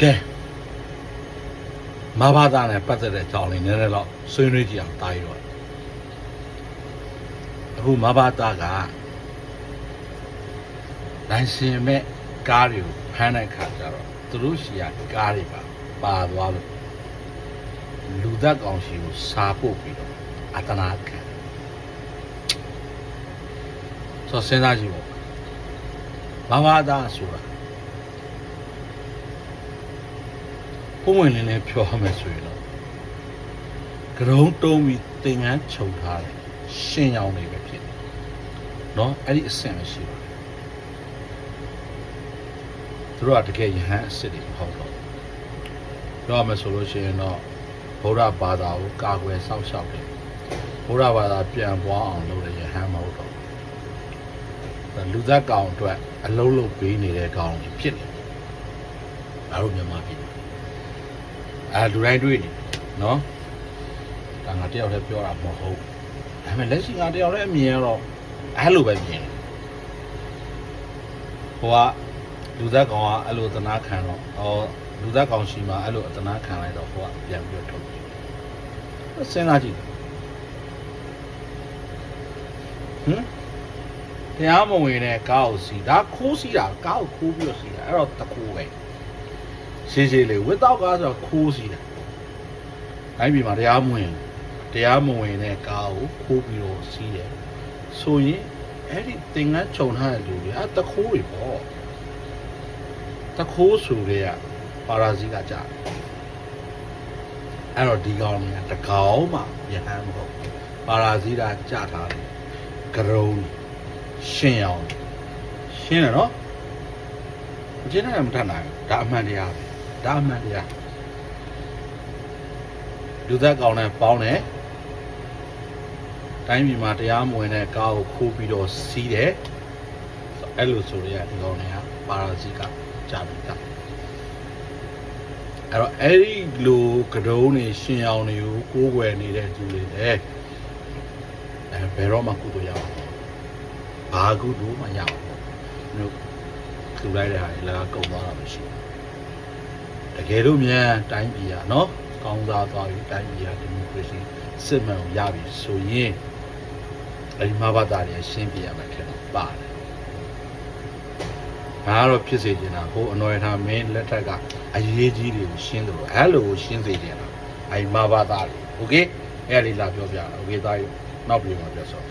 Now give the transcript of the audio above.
ကဲမဘာသာနဲ့ပတ်သက်တဲ့ကြောင်းလေးနည်းနည်းတော့ဆွေးနွေးကြည့်အောင်တားရတော့အခုမဘာသာကနိုင်စင်မဲ့ကားတွေကိုဖမ်းတဲ့ခါကျတော့သူတို့ရှိရကားတွေပါပါသွားလို့လူသက်ကောင်ရှိကိုစာပို့ပြီးတော့အတနာခံဆိုတော့စဉ်းစားကြည့်ပေါ့မဘာသာဆိုတာ ပုံဝင်လင်းလေးဖြောရမယ်ဆိုရင်တော့ကရုံးတုံးပြီးသင်္ကန်းခြုံထားတယ်ရှင်ရောင်တွေပဲဖြစ်တယ်เนาะအဲ့ဒီအဆင့်မရှိပါဘူးသူတို့ကတကယ်ယဟန်အစ်စ်တွေမဟုတ်တော့ဘူးပြောရမယ်ဆိုလို့ရှိရင်တော့ဗုဒ္ဓဘာသာကိုကာကွယ်စောင့်ရှောက်တယ်ဗုဒ္ဓဘာသာပြန်ပွားအောင်လုပ်တဲ့ယဟန်မဟုတ်တော့ဘူးလူသက်ကောင်အတွက်အလုံးလုံးပေးနေတဲ့ကောင်တွေဖြစ်တယ်ငါတို့မြန်မာပြည်မှာ အဲလူတိုင်းတွေ့နေနော်ဒါငါတယောက်တည်းပြောတာမဟုတ်ဘူးဒါပေမဲ့လက်ရှိငါတယောက်တည်းအမြင်ကတော့အဲ့လိုပဲမြင်တယ်ဟိုကလူသက်ကောင်ကအဲ့လိုသနာခံတော့ဟောလူသက်ကောင်ရှိမှအဲ့လိုအသနာခံလိုက်တော့ဟိုကပြန်ပြီးတော့ထုတ်တယ်စဉ်းစားကြည့်ဟမ်တရားမဝင်တဲ့ကားကိုစီဒါခိုးစီတာကားကိုခိုးပြီးတော့စီတာအဲ့တော့တခိုးပဲ ရှင်းရှင်းလေးဝစ်တော့ကားဆိုတော့ခိုးစီတာတိုင်းပြည်မှာတရားမဝင်တရားမဝင်တဲ့ကားကိုခိုးပြီးတော့စီးတယ်ဆိုရင်အဲ့ဒီသင်္ကန်းခြုံထားတဲ့လူတွေအဲတခိုးတွေပေါ့တခိုးဆိုတဲ့ကပါရာဇီကကြာတယ်အဲ့တော့ဒီကောင်တွေကတကောင်မှယဟန်မဟုတ်ပါရာဇီကကြာထားတယ်ကရုံရှင်းအောင်ရှင်းတယ်နော်မရှင်းနိုင်မထနိုင်ဘူးဒါအမှန်တရားပဲ ဒါအမှန်တရားလူသက်ကောင်နဲ့ပေါင်းတယ်တိုင်းပြည်မှာတရားမဝင်တဲ့ကားကိုခိုးပြီးတော့စီးတယ်အဲ့လိုဆိုရဒီကောင်တွေကပါရာဇီကကြာပြီကအဲ့တော့အဲ့ဒီလိုကတုံးနေရှင်အောင်တွေကိုကိုးကွယ်နေတဲ့သူတွေလည်းအဲဘယ်တော့မှကုသိုလ်ရအောင်ဘာကုသိုလ်မှရအောင်တို့သူလိုက်တဲ့ဟာတွေလည်းကုန်သွားတာမရှိဘူး တကယ်လို့မြန်တိုင်းပြည်ကနော်ကောင်းစားသွားပြီတိုင်းပြည်ကဒီမိုကရေစီစစ်မှန်ကိုရပြီဆိုရင်အဲဒီမဘာသာတွေရှင်းပြရမှာဖြစ်တော့ပါတယ်ဒါကတော့ဖြစ်စေချင်တာဟိုအနော်ရထားမင်းလက်ထက်ကအရေးကြီးတွေကိုရှင်းတယ်လို့အဲ့လိုကိုရှင်းစေချင်တာအဲဒီမဘာသာတွေโอเคအဲ့ဒီလာပြောပြတာโอเคသားရနောက်ပြေမှာပြောဆို